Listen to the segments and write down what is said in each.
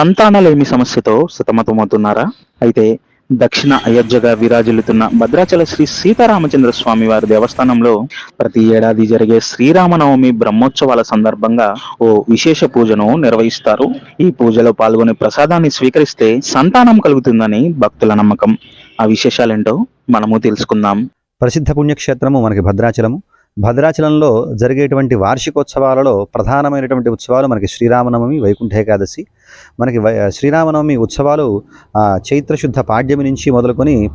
సంతానలేమి సమస్యతో సతమతమవుతున్నారా? అయితే దక్షిణ అయోధ్యగా విరాజిల్లుతున్న భద్రాచల శ్రీ సీతారామచంద్ర స్వామి వారి దేవస్థానంలో ప్రతి ఏడాది జరిగే శ్రీరామనవమి బ్రహ్మోత్సవాల సందర్భంగా ఓ విశేష పూజను నిర్వహిస్తారు. ఈ పూజలో పాల్గొని ప్రసాదాన్ని స్వీకరిస్తే సంతానం కలుగుతుందని భక్తుల నమ్మకం. ఆ విశేషాలేంటో మనము తెలుసుకుందాం. ప్రసిద్ధ పుణ్యక్షేత్రము మనకి భద్రాచలము. భద్రాచలంలో జరిగేటువంటి వార్షికోత్సవాలలో ప్రధానమైనటువంటి ఉత్సవాలు మనకి శ్రీరామనవమి వైకుంఠ ఏకాదశి. మనకి వై- శ్రీరామనవమి ఉత్సవాలు చైత్రశుద్ధ పాడ్యమి నుంచి మొదలుకొని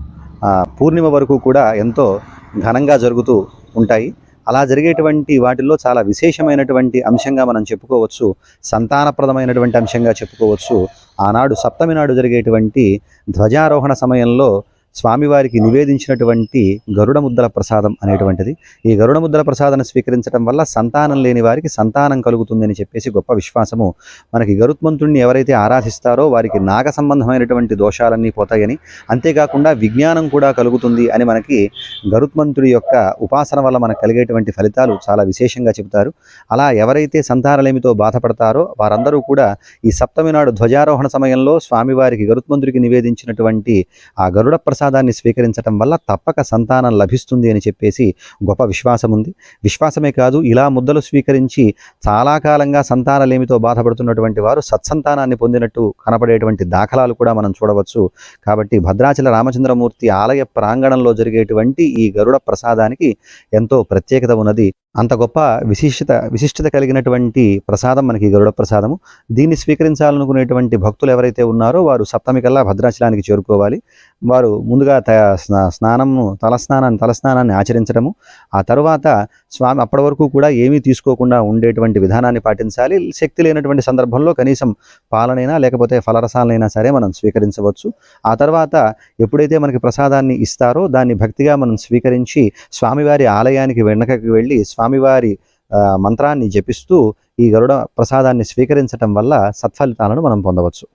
పూర్ణిమ వరకు కూడా ఎంతో ఘనంగా జరుగుతూ ఉంటాయి. అలా జరిగేటువంటి వాటిల్లో చాలా విశేషమైనటువంటి అంశంగా మనం చెప్పుకోవచ్చు సంతానప్రదమైనటువంటి అంశంగా చెప్పుకోవచ్చు. ఆనాడు సప్తమి నాడు జరిగేటువంటి ధ్వజారోహణ సమయంలో స్వామివారికి నివేదించినటువంటి గరుడ ముద్దల ప్రసాదం అనేటువంటిది. ఈ గరుడ ముద్దల ప్రసాదాన్ని స్వీకరించడం వల్ల సంతానం లేని వారికి సంతానం కలుగుతుందని చెప్పేసి గొప్ప విశ్వాసము. మనకి గరుత్మంతుడిని ఎవరైతే ఆరాధిస్తారో వారికి నాగ సంబంధమైనటువంటి దోషాలన్నీ పోతాయని అంతేకాకుండా విజ్ఞానం కూడా కలుగుతుంది అని మనకి గరుత్మంతుడి యొక్క ఉపాసన వల్ల మనకు కలిగేటువంటి ఫలితాలు చాలా విశేషంగా చెబుతారు. అలా ఎవరైతే సంతానలేమితో బాధపడతారో వారందరూ కూడా ఈ సప్తమి నాడు ధ్వజారోహణ సమయంలో స్వామివారికి గరుత్మంతుడికి నివేదించినటువంటి ఆ గరుడ ప్రసాదాన్ని స్వీకరించడం వల్ల తప్పక సంతానం లభిస్తుంది అని చెప్పేసి గొప్ప విశ్వాసం ఉంది. విశ్వాసమే కాదు ఇలా ముద్దలు స్వీకరించి చాలా కాలంగా సంతానలేమితో బాధపడుతున్నటువంటి వారు సత్సంతానాన్ని పొందినట్టు కనపడేటువంటి దాఖలాలు కూడా మనం చూడవచ్చు. కాబట్టి భద్రాచల రామచంద్రమూర్తి ఆలయ ప్రాంగణంలో జరిగేటువంటి ఈ గరుడ ప్రసాదానికి ఎంతో ప్రత్యేకత ఉన్నది. అంత గొప్ప విశిష్టత విశిష్టత కలిగినటువంటి ప్రసాదం మనకి గరుడ ప్రసాదము. దీన్ని స్వీకరించాలనుకునేటువంటి భక్తులు ఎవరైతే ఉన్నారో వారు సప్తమి కల్లా భద్రాచలానికి చేరుకోవాలి. వారు ముందుగా త స్నా- స్నానము తలస్నానాన్ని తలస్నానాన్ని ఆచరించడము ఆ తరువాత స్వామి అప్పటి వరకు కూడా ఏమీ తీసుకోకుండా ఉండేటువంటి విధానాన్ని పాటించాలి. శక్తి లేనటువంటి సందర్భంలో కనీసం పాలనైనా లేకపోతే ఫలరసాలనైనా సరే మనం స్వీకరించవచ్చు. ఆ తర్వాత ఎప్పుడైతే మనకి ప్రసాదాన్ని ఇస్తారో దాన్ని భక్తిగా మనం స్వీకరించి స్వామివారి ఆలయానికి వెనకకి వెళ్ళి స్వామివారి మంత్రాన్ని జపిస్తూ ఈ గరుడ ప్రసాదాన్ని స్వీకరించటం వల్ల సత్ఫలితాలను మనం పొందవచ్చు.